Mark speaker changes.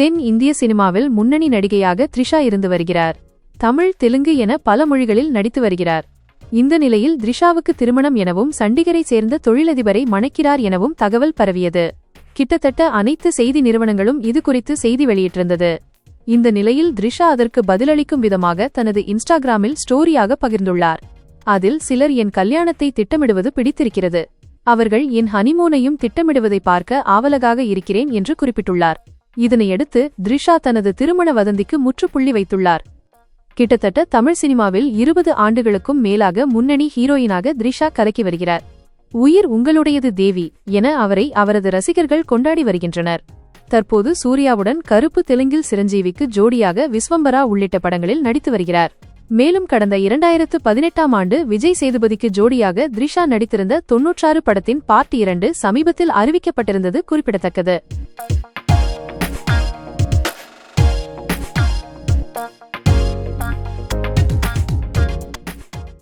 Speaker 1: தென் இந்திய சினிமாவில் முன்னணி நடிகையாக த்ரிஷா இருந்து வருகிறார். தமிழ் தெலுங்கு என பல மொழிகளில் நடித்து வருகிறார். இந்த நிலையில் த்ரிஷாவுக்கு திருமணம் எனவும் சண்டிகரை சேர்ந்த தொழிலதிபரை மணக்கிறார் எனவும் தகவல் பரவியது. கிட்டத்தட்ட அனைத்து செய்தி நிறுவனங்களும் இது குறித்து செய்தி வெளியிட்டிருந்தது. இந்த நிலையில் த்ரிஷா அதற்கு பதிலளிக்கும் விதமாக தனது இன்ஸ்டாகிராமில் ஸ்டோரியாக பகிர்ந்துள்ளார். அதில் சிலர் என் கல்யாணத்தை திட்டமிடுவது பிடித்திருக்கிறது. அவர்கள் என் ஹனிமூனையும் திட்டமிடுவதை பார்க்க ஆவலகாக இருக்கிறேன் என்று குறிப்பிட்டுள்ளார். இதனையடுத்து த்ரிஷா தனது திருமண வதந்திக்கு முற்றுப்புள்ளி வைத்துள்ளார். கிட்டத்தட்ட தமிழ் சினிமாவில் இருபது ஆண்டுகளுக்கும் மேலாக முன்னணி ஹீரோயினாக த்ரிஷா கலக்கி வருகிறார். உயிர் உங்களுடையது தேவி என அவரை அவரது ரசிகர்கள் கொண்டாடி வருகின்றனர். தற்போது சூர்யாவுடன் கருப்பு தெலுங்கில் சிரஞ்சீவிக்கு ஜோடியாக விஸ்வம்பரா உள்ளிட்ட படங்களில் நடித்து வருகிறார். மேலும் கடந்த இரண்டாயிரத்து பதினெட்டாம் ஆண்டு விஜய் சேதுபதிக்கு ஜோடியாக த்ரிஷா நடித்திருந்த தொன்னூற்றாறு படத்தின் பார்ட் இரண்டு சமீபத்தில் அறிவிக்கப்பட்டிருந்தது குறிப்பிடத்தக்கது.